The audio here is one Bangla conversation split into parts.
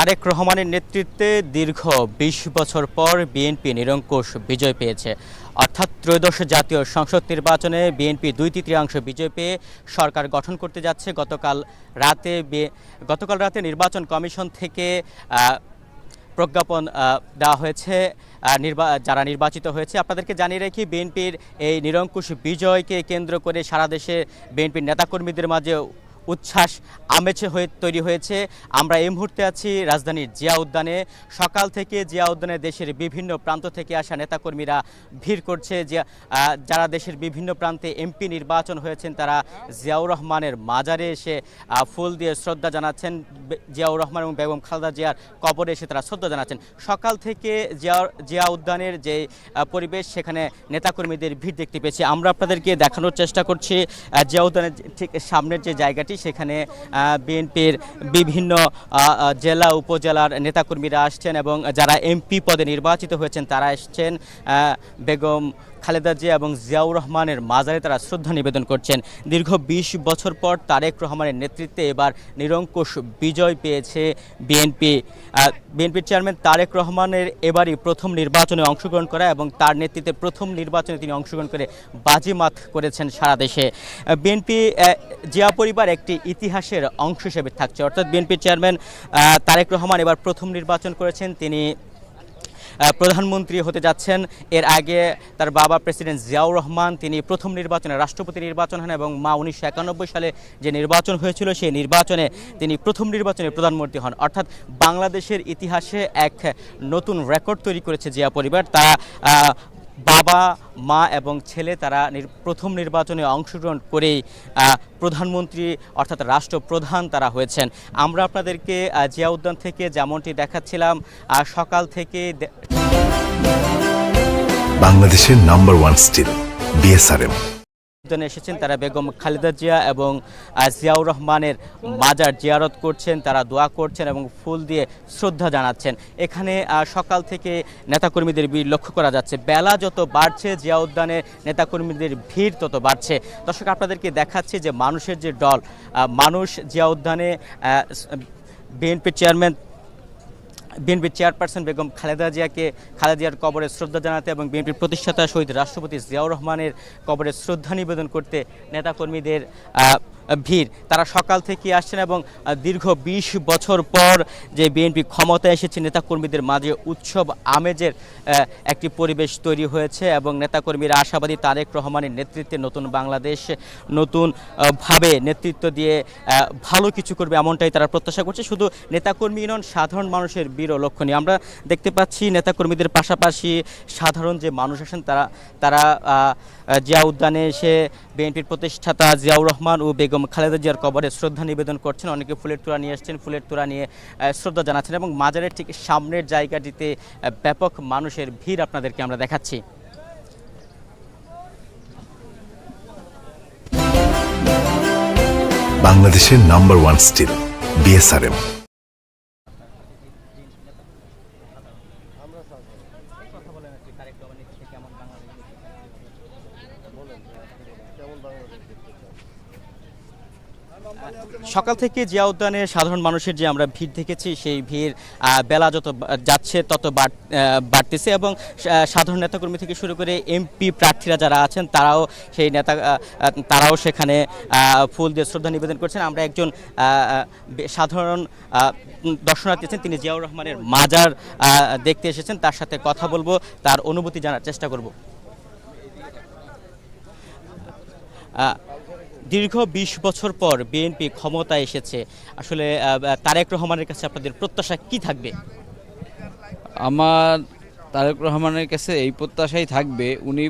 তারেক রহমানের নেতৃত্বে দীর্ঘ বিশ বছর পর বিএনপি নিরঙ্কুশ বিজয় পেয়েছে। অর্থাৎ ত্রয়োদশ জাতীয় সংসদ নির্বাচনে বিএনপি দুই তৃতীয়াংশ বিজয় পেয়ে সরকার গঠন করতে যাচ্ছে। গতকাল রাতে গতকাল রাতে নির্বাচন কমিশন থেকে প্রজ্ঞাপন দেওয়া হয়েছে। নির্বা- যারা নির্বাচিত হয়েছে, আপনাদেরকে জানিয়ে রাখি, বিএনপির এই নিরঙ্কুশ বিজয়কে কেন্দ্র করে সারা দেশে বিএনপির নেতাকর্মীদের মাঝে উচ্ছ্বাস আমেছে হয়ে তৈরি হয়েছে। আমরা এই মুহূর্তে আছি রাজধানীর জিয়া উদ্যানে। সকাল থেকে জিয়া উদ্যানে দেশের বিভিন্ন প্রান্ত থেকে আসা নেতাকর্মীরা ভিড় করছে। যারা দেশের বিভিন্ন প্রান্তে এমপি নির্বাচন হয়েছেন, তারা জিয়াউর রহমানের মাজারে এসে ফুল দিয়ে শ্রদ্ধা জানাচ্ছেন। জিয়াউর রহমান এবং বেগম খালেদা জিয়ার কবরে এসে তারা শ্রদ্ধা জানাচ্ছেন। সকাল থেকে জিয়া জিয়া উদ্যানের যে পরিবেশ, সেখানে নেতাকর্মীদের ভিড় দেখতে পেয়েছি। আমরা আপনাদেরকে দেখানোর চেষ্টা করছি জিয়া উদ্যানের ঠিক সামনের যে জায়গাটি সেখানে বিএনপির বিভিন্ন জেলা উপজেলার নেতাকর্মীরা আসছেন এবং যারা এমপি পদে নির্বাচিত হয়েছেন তারা এসছেন বেগম খালেদা জিয়া এবং জিয়াউর রহমানের মাজারে তারা শ্রদ্ধা নিবেদন করছেন। দীর্ঘ বিশ বছর পর তারেক রহমানের নেতৃত্বে এবার নিরঙ্কুশ বিজয় পেয়েছে বিএনপি। বিএনপির চেয়ারম্যান তারেক রহমানের এবারই প্রথম নির্বাচনে অংশগ্রহণ করা এবং তার নেতৃত্বে প্রথম নির্বাচনে তিনি অংশগ্রহণ করে বাজিমাত করেছেন সারা দেশে। বিএনপি জিয়া পরিবার একটি ইতিহাসের অংশ হিসেবে থাকছে। অর্থাৎ বিএনপির চেয়ারম্যান তারেক রহমান এবার প্রথম নির্বাচন করেছেন। তিনি প্রধানমন্ত্রী হতে যাচ্ছেন। এর আগে তার বাবা প্রেসিডেন্ট জিয়াউর রহমান, তিনি প্রথম নির্বাচনে রাষ্ট্রপতি নির্বাচন হন এবং মা উনিশশো একানব্বই সালে যে নির্বাচন হয়েছিল, সেই নির্বাচনে তিনি প্রথম নির্বাচনে প্রধানমন্ত্রী হন। অর্থাৎ বাংলাদেশের ইতিহাসে এক নতুন রেকর্ড তৈরি করেছে জিয়া পরিবার। তারা বাবা, মা এবং ছেলে তারা প্রথম নির্বাচনে অংশগ্রহণ করেই প্রধানমন্ত্রী অর্থাৎ রাষ্ট্রপ্রধান তারা হয়েছেন। আমরা আপনাদেরকে জিয়া উদ্যান থেকে যেমনটি দেখাচ্ছিলাম সকাল থেকে বাংলাদেশের নাম্বার ওয়ান স্টিল, বিএসআরএম। উদ্যানে এসেছেন, তারা বেগম খালেদা জিয়া এবং জিয়াউর রহমানের মাজার জিয়ারত করছেন, তারা দোয়া করছেন এবং ফুল দিয়ে শ্রদ্ধা জানাচ্ছেন। এখানে সকাল থেকে নেতাকর্মীদের ভিড় লক্ষ্য করা যাচ্ছে। বেলা যত বাড়ছে জিয়া উদ্যানে নেতাকর্মীদের ভিড় তত বাড়ছে। দর্শক, আপনাদেরকে দেখাচ্ছি যে মানুষের যে দল মানুষ জিয়া উদ্যানে বিএনপি চেয়ারম্যান বিএনপির চেয়ারপারসন বেগম খালেদা জিয়াকে খালেদা জিয়ার কবরে শ্রদ্ধা জানাতে এবং বিএনপির প্রতিষ্ঠাতা শহীদ রাষ্ট্রপতি জিয়াউর রহমানের কবরে শ্রদ্ধা নিবেদন করতে নেতাকর্মীদের ভিড়। তারা সকাল থেকে আসছেন এবং দীর্ঘ বিশ বছর পর যে বিএনপি ক্ষমতায় এসেছে, নেতাকর্মীদের মাঝে উৎসব আমেজের একটি পরিবেশ তৈরি হয়েছে এবং নেতাকর্মীরা আশাবাদী তারেক রহমানের নেতৃত্বে নতুন বাংলাদেশ, নতুন ভাবে নেতৃত্ব দিয়ে ভালো কিছু করবে এমনটাই তারা প্রত্যাশা করছে। শুধু নেতাকর্মী নন, সাধারণ মানুষের বীরও লক্ষণীয়। আমরা দেখতে পাচ্ছি নেতাকর্মীদের পাশাপাশি সাধারণ যে মানুষ আছেন, তারা তারা জিয়া উদ্যানে এসে বিএনপির প্রতিষ্ঠাতা জিয়াউর রহমান ও বেগম খালেদা জিয়ার কবরে শ্রদ্ধা নিবেদন করছেন। অনেকে ফুলের তোড়া নিয়ে এসছেন, ফুলের তোড়া নিয়ে শ্রদ্ধা জানাচ্ছেন এবং মাজারের ঠিক সামনের জায়গাটিতে ব্যাপক মানুষের ভিড় আপনাদেরকে আমরা দেখাচ্ছি। বাংলাদেশের নাম্বার ওয়ান স্টিল বিএসআরএম সকাল থেকে জিয়া উদ্যানে সাধারণ মানুষের যে আমরা ভিড় দেখেছি, সেই ভিড় বেলা যত যাচ্ছে তত বাড়- বাড়তেছে এবং সাধারণ নেতাকর্মী থেকে শুরু করে এমপি প্রার্থীরা যারা আছেন, তারাও সেই নেতা তারাও সেখানে ফুল দিয়ে শ্রদ্ধা নিবেদন করছেন। আমরা একজন সাধারণ দর্শনার্থী আছেন। তিনি জিয়াউর রহমানের মাজার দেখতে এসেছেন। তার সাথে কথা বলব, তার অনুভূতি জানার চেষ্টা করব। দীর্ঘ বিশ বছর পর বিএনপি ক্ষমতায় এসেছে। আসলে তারেক রহমানের কাছে আপনাদের প্রত্যাশা কি থাকবে? আমার তারেক রহমানের কাছে এই প্রত্যাশাই থাকবে। উনি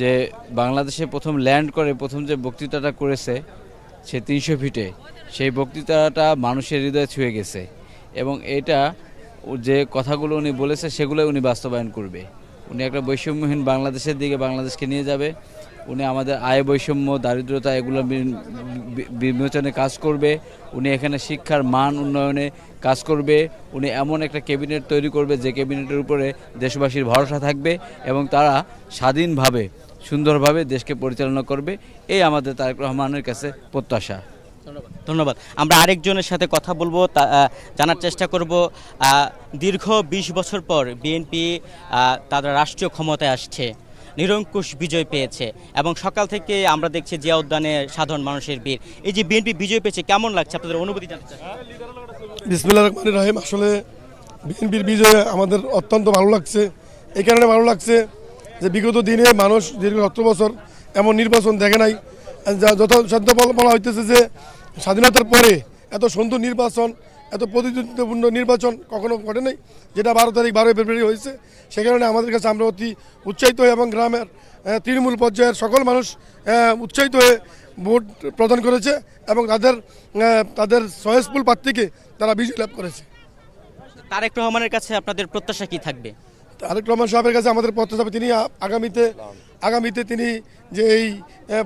যে বাংলাদেশে প্রথম ল্যান্ড করে, প্রথম যে বক্তৃতাটা করেছে, সে তিনশো ফিটে, সেই বক্তৃতাটা মানুষের হৃদয়ে ছুঁয়ে গেছে। এবং এটা যে কথাগুলো উনি বলেছে, সেগুলোই উনি বাস্তবায়ন করবে। উনি একটা বৈষম্যহীন বাংলাদেশের দিকে, বাংলাদেশকে নিয়ে যাবে। উনি আমাদের আয় বৈষম্য, দারিদ্রতা এগুলো বিমোচনে কাজ করবে। উনি এখানে শিক্ষার মান উন্নয়নে কাজ করবে। উনি এমন একটা ক্যাবিনেট তৈরি করবে যে ক্যাবিনেটের উপরে দেশবাসীর ভরসা থাকবে এবং তারা স্বাধীনভাবে, সুন্দরভাবে দেশকে পরিচালনা করবে। এই আমাদের তারেক রহমানের কাছে প্রত্যাশা। ধন্যবাদ। আমরা আরেকজনের সাথে কথা বলব জানার চেষ্টা করব। দীর্ঘ ২০ বছর পর বিএনপি তারা রাষ্ট্রীয় ক্ষমতায় আসছে। নিরঙ্কুশ বিজয় পেয়েছে। এবং সকাল থেকে আমরা দেখছি জিয়া উদ্যানে সাধারণ মানুষের ভিড়। এই যে বিএনপি বিজয় পেয়েছে, কেমন লাগছে? আপনাদের অনুভূতি চাই। রহমান রাহিম, আসলে বিএনপির বিজয়ে আমাদের অত্যন্ত ভালো লাগছে। এই কারণে ভালো লাগছে যে বিগত দিনে মানুষ দীর্ঘ সত্তর বছর এমন নির্বাচন দেখে নাই। যথাসাধ্য বলা হইতেছে যে স্বাধীনতার পরে এত সুন্দর নির্বাচন এত প্রতিদ্বন্দ্বিপূর্ণ নির্বাচন কখনো ঘটে নাই যেটা বারো তারিখ বারোই ফেব্রুয়ারি হয়েছে। সে কারণে আমাদের কাছে আমরা অতি উৎসাহিত হই এবং গ্রামের তৃণমূল পর্যায়ের সকল মানুষ উৎসাহিত হয়ে ভোট প্রদান করেছে এবং তাদের তাদের সহেজপুল প্রার্থীকে তারা বিজয় লাভ করেছে। তারেক রহমানের কাছে আপনাদের প্রত্যাশা কি থাকবে? তারেক রহমান সাহেবের কাছে আমাদের প্রত্যাশা তিনি আগামীতে আগামীতে তিনি যে এই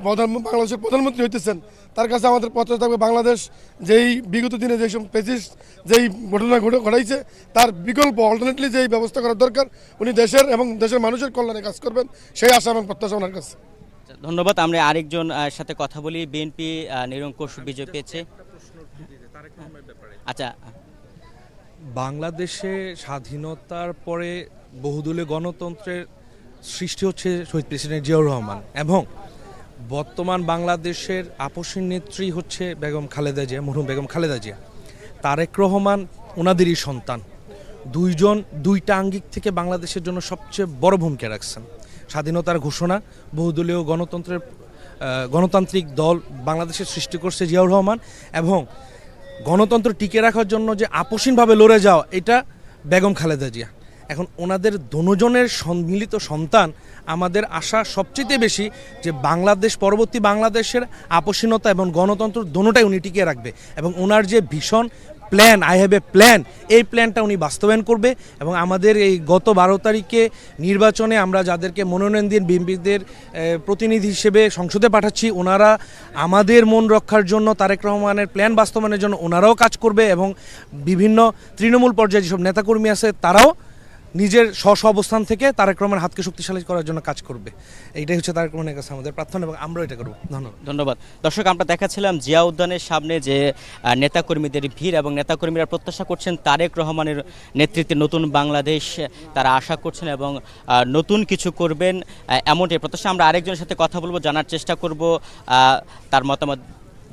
প্রধান বাংলাদেশের প্রধানমন্ত্রী হইতেছেন তার কাছে আমাদের প্রত্যাশা থাকবে বাংলাদেশ যেই বিগত দিনে যেসব পেসিস্ট যেই ঘটনা ঘটে ঘটাইছে তার বিকল্প অল্টারনেটলি যেই ব্যবস্থা করার দরকার উনি দেশের এবং দেশের মানুষের কল্যাণে কাজ করবেন সেই আশা এবং প্রত্যাশা ওনার কাছে। আচ্ছা, ধন্যবাদ আমরা আরেকজন সাথে কথা বলি। বিএনপি নিরঙ্কুশ বিজয় পেয়েছে। আচ্ছা। বাংলাদেশে স্বাধীনতার পরে বহুদলীয় গণতন্ত্রের সৃষ্টি হচ্ছে শহীদ প্রেসিডেন্ট জিয়াউর রহমান এবং বর্তমান বাংলাদেশের আপসীর নেত্রী হচ্ছে বেগম খালেদা জিয়া, মরহুম বেগম খালেদা জিয়া। তারেক রহমান ওনাদেরই সন্তান। দুইজন, দুইটা আঙ্গিক থেকে বাংলাদেশের জন্য সবচেয়ে বড় ভূমিকা রাখছেন। স্বাধীনতার ঘোষণা, বহুদলীয় গণতন্ত্রের গণতান্ত্রিক দল বাংলাদেশের সৃষ্টি করছে জিয়াউর রহমান এবং গণতন্ত্র টিকে রাখার জন্য যে আপসীনভাবে লড়ে যাওয়া, এটা বেগম খালেদা জিয়া। এখন ওনাদের দনোজনের সম্মিলিত সন্তান আমাদের আশা সবচেয়ে বেশি যে বাংলাদেশ, পরবর্তী বাংলাদেশের আপসীনতা এবং গণতন্ত্র দোনোটাই উনি টিকিয়ে রাখবে এবং ওনার যে ভীষণ plan I have a plan এই প্ল্যানটা উনি বাস্তবায়ন করবে এবং আমাদের এই গত বারো তারিখে নির্বাচনে আমরা যাদেরকে মনোনয়ন দিয়ে বিএনপিদের প্রতিনিধি হিসেবে সংসদে পাঠাচ্ছি, ওনারা আমাদের মন রক্ষার জন্য তারেক রহমানের প্ল্যান বাস্তবায়নের জন্য ওনারাও কাজ করবে এবং বিভিন্ন তৃণমূল পর্যায়ে যেসব নেতাকর্মী আছে তারাও নিজের স্ব অবস্থান থেকে তারেক রহমানের হাতকে শক্তিশালী করার জন্য কাজ করবে। এইটাই হচ্ছে তারেক রহমানের কাছে আমাদের প্রার্থনা এবং আমরাও এটা করব। ধন্যবাদ। ধন্যবাদ। দর্শক, আমরা দেখাচ্ছিলাম জিয়া উদ্যানের সামনে যে নেতাকর্মীদের ভিড় এবং নেতাকর্মীরা প্রত্যাশা করছেন তারেক রহমানের নেতৃত্বে নতুন বাংলাদেশ, তারা আশা করছেন এবং নতুন কিছু করবেন এমনটাই। প্রত্যাশা, আমরা আরেকজনের সাথে কথা বলব, জানার চেষ্টা করব তার মতামত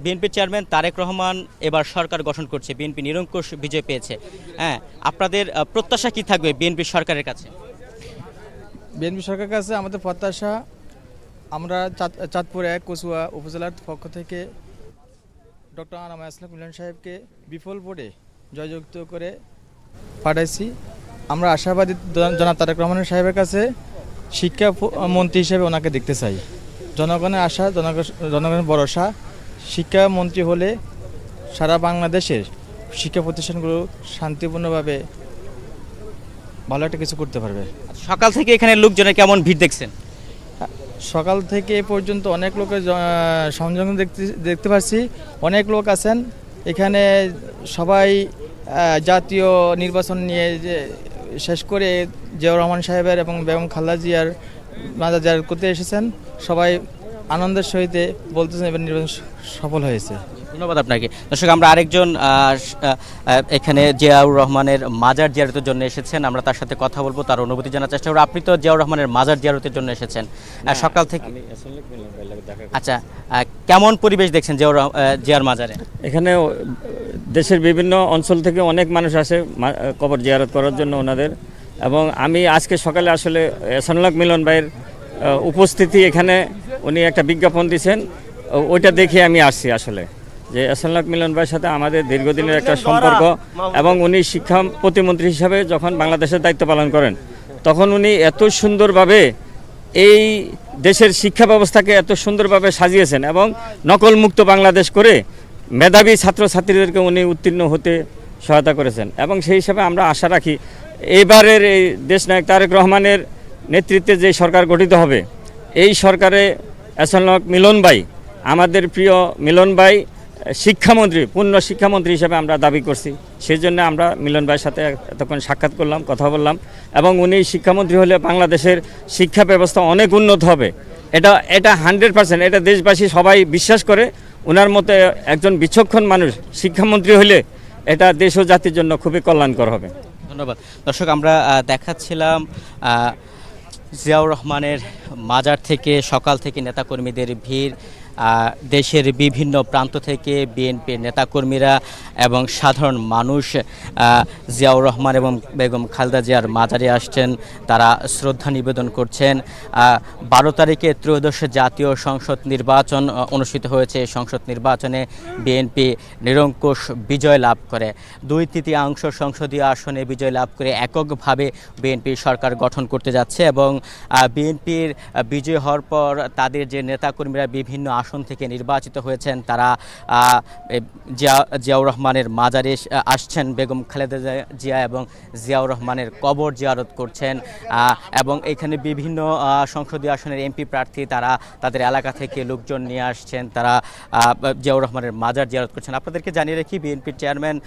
বিএনপি চেয়ারম্যান তারেক রহমান এবার সরকার গঠন করছে। বিএনপি নিরঙ্কুশ বিজয় পেয়েছে। হ্যাঁ আপনাদের প্রত্যাশা কি থাকবে বিএনপি সরকারের কাছে? বিএনপি সরকারের কাছে আমাদের প্রত্যাশা, আমরা চাঁদ- চাঁদপুর এক, কচুয়া উপজেলার পক্ষ থেকে ডক্টর আনামা ইসলাম মিলন সাহেবকে বিফল বোর্ডে জয়যুক্ত করে পাঠাইছি। আমরা আশাবাদী জন- জনাব তারেক রহমান সাহেবের কাছে শিক্ষা মন্ত্রী হিসেবে ওনাকে দেখতে চাই। জনগণের আশা, জনগণ- জনগণের ভরসা শিক্ষামন্ত্রী হলে সারা বাংলাদেশের শিক্ষা প্রতিষ্ঠানগুলো শান্তিপূর্ণভাবে ভালো একটা কিছু করতে পারবে। সকাল থেকে এখানে লোকজনের কেমন ভিড় দেখছেন? সকাল থেকে এ পর্যন্ত অনেক লোকের সংযোগ দেখতে দেখতে পাচ্ছি অনেক লোক আছেন। এখানে সবাই জাতীয় নির্বাচন নিয়ে যে শেষ করে জিয়াউর রহমান সাহেবের এবং বেগম খালেদা জিয়ার মাজার করতে এসেছেন। সবাই আনন্দের সহিত বলতেছেন এবার নির্বাচন সফল হয়েছে। ধন্যবাদ আপনাকে। দর্শক আমরা আরেকজন এখানে জিয়াউর রহমানের মাজার জিয়ারতের জন্য এসেছেন। আমরা তার সাথে কথা বলব তার অনুভূতি জানার চেষ্টা করব। আপনি তো জিয়াউর রহমানের মাজার জিয়ারতের জন্য এসেছেন। সকাল থেকে আচ্ছা কেমন পরিবেশ দেখছেন জিয়াউর রহ- জিয়ার মাজারে? এখানে দেশের বিভিন্ন অঞ্চল থেকে অনেক মানুষ আসে মা- কবর জিয়ারত করার জন্য ওনাদের। এবং আমি আজকে সকালে আসলে এসানুল্লাহ মিলন ভাইয়ের উপস্থিতি এখানে উনি একটা বিজ্ঞাপন দিয়েছেন ওইটা দেখে আমি আসছি আসলে। যে এসানুল্লাহ মিলন ভাইয়ের সাথে আমাদের দীর্ঘদিনের একটা সম্পর্ক এবং উনি শিক্ষা প্রতিমন্ত্রী হিসাবে যখন বাংলাদেশের দায়িত্ব পালন করেন তখন উনি এত সুন্দরভাবে এই দেশের শিক্ষা ব্যবস্থাকে এত সুন্দরভাবে সাজিয়েছেন এবং নকলমুক্ত বাংলাদেশ করে মেধাবী ছাত্রছাত্রীদেরকে উনি উত্তীর্ণ হতে সহায়তা করেছেন। এবং সেই হিসাবে আমরা আশা রাখি এবারের এই দেশনায়ক তারেক রহমানের নেতৃত্বে যে সরকার গঠিত হবে এই সরকারে এসনক মিলন ভাই, আমাদের প্রিয় মিলন ভাই, শিক্ষামন্ত্রী, পূর্ণ শিক্ষামন্ত্রী হিসেবে আমরা দাবি করছি। সেই জন্য আমরা মিলন ভাইয়ের সাথে এতক্ষণ সাক্ষাৎ করলাম, কথা বললাম। এবং উনি শিক্ষামন্ত্রী হলে বাংলাদেশের শিক্ষা ব্যবস্থা অনেক উন্নত হবে। এটা এটা হান্ড্রেড পার্সেন্ট, এটা দেশবাসী সবাই বিশ্বাস করে। ওনার মতে একজন বিচক্ষণ মানুষ, শিক্ষামন্ত্রী হলে এটা দেশ ও জাতির জন্য খুবই কল্যাণকর হবে। ধন্যবাদ। দর্শক, আমরা দেখাচ্ছিলাম জিয়াউর রহমানের মাজার থেকে সকাল থেকে নেতাকর্মীদের ভিড়। দেশের বিভিন্ন প্রান্ত থেকে বিএনপির নেতাকর্মীরা এবং সাধারণ মানুষ জিয়াউর রহমান এবং বেগম খালদা জিয়ার মাজারে আসছেন। তারা শ্রদ্ধা নিবেদন করছেন। বারো তারিখে ত্রয়োদশ জাতীয় সংসদ নির্বাচন অনুষ্ঠিত হয়েছে। সংসদ নির্বাচনে বিএনপি নিরঙ্কুশ বিজয় লাভ করে। দুই তৃতীয়াংশ সংসদীয় আসনে বিজয় লাভ করে এককভাবে বিএনপি সরকার গঠন করতে যাচ্ছে এবং বিএনপির বিজয় হওয়ার পর তাদের যে নেতাকর্মীরা বিভিন্ন আসন থেকে নির্বাচিত হয়েছেন তারা জিয়া, জিয়াউর রহমানের মাজারে আসছেন বেগম খালেদা জিয়া- এবং জিয়াউর রহমানের কবর জিয়ারত করছেন এবং এখানে বিভিন্ন সংসদীয় আসনের এমপি প্রার্থী তারা তাদের এলাকা থেকে লোকজন নিয়ে আসছেন, তারা জিয়াউর রহমানের মাজার জিয়ারত করছেন। আপনাদেরকে জানিয়ে রাখি, বিএনপির চেয়ারম্যান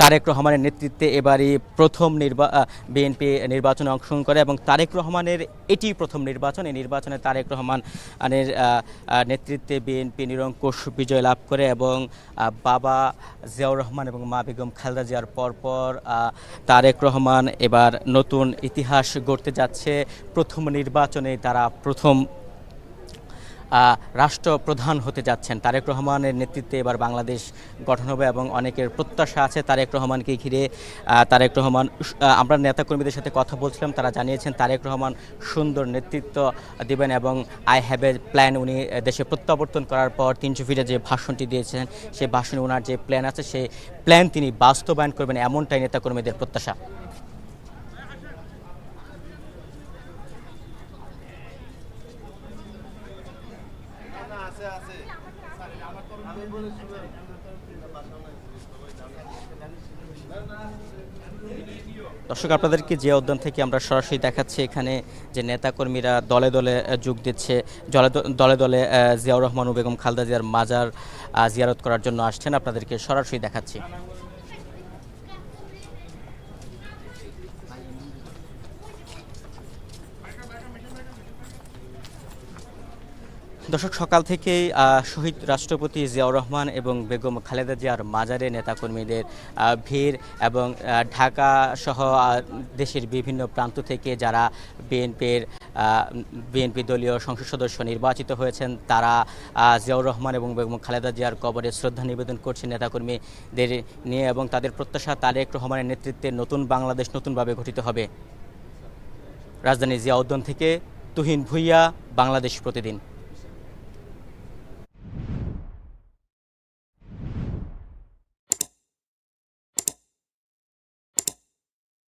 তারেক রহমানের নেতৃত্বে এবারই প্রথম নির্বা বিএনপি নির্বাচনে অংশগ্রহণ করে এবং তারেক রহমানের এটি প্রথম নির্বাচন। এই নির্বাচনে তারেক রহমানের নেতৃত্বে বিএনপি নিরঙ্কুশ বিজয় লাভ করে এবং বাবা জিয়াউর রহমান এবং মা বেগম খালেদা জিয়ার পরপর তারেক রহমান এবার নতুন ইতিহাস গড়তে যাচ্ছে। প্রথম নির্বাচনে তারা প্রথম রাষ্ট্রপ্রধান হতে যাচ্ছেন। তারেক রহমানের নেতৃত্বে এবার বাংলাদেশ গঠন হবে এবং অনেকের প্রত্যাশা আছে তারেক রহমানকে ঘিরে। তারেক রহমান আমরা নেতাকর্মীদের সাথে কথা বলছিলাম, তারা জানিয়েছেন তারেক রহমান সুন্দর নেতৃত্ব দিবেন এবং আই হ্যাভ এ প্ল্যান উনি দেশে প্রত্যাবর্তন করার পর তিনশো ফিটে যে ভাষণটি দিয়েছেন সেই ভাষণে ওনার যে প্ল্যান আছে সেই প্ল্যান তিনি বাস্তবায়ন করবেন এমনটাই নেতাকর্মীদের প্রত্যাশা। দর্শক আপনাদেরকে যে উদ্যান থেকে আমরা সরাসরি দেখাচ্ছি এখানে যে নেতাকর্মীরা দলে দলে যোগ দিচ্ছে দলে দলে জিয়াউর রহমান ও বেগম খালদা জিয়ার মাজার জিয়ারত করার জন্য আসছেন। আপনাদেরকে সরাসরি দেখাচ্ছি। দর্শক, সকাল থেকেই শহীদ রাষ্ট্রপতি জিয়াউর রহমান এবং বেগম খালেদা জিয়ার মাজারে নেতাকর্মীদের ভিড় এবং ঢাকা সহ দেশের বিভিন্ন প্রান্ত থেকে যারা বিএনপির বিএনপি দলীয় সংসদ সদস্য নির্বাচিত হয়েছেন, তারা জিয়াউর রহমান এবং বেগম খালেদা জিয়ার কবরে শ্রদ্ধা নিবেদন করছেন নেতাকর্মীদের নিয়ে এবং তাদের প্রত্যাশা তারেক রহমানের নেতৃত্বে নতুন বাংলাদেশ নতুনভাবে গঠিত হবে। রাজধানী জিয়া উদ্যান থেকে তুহিন ভুইয়া, বাংলাদেশ প্রতিদিন।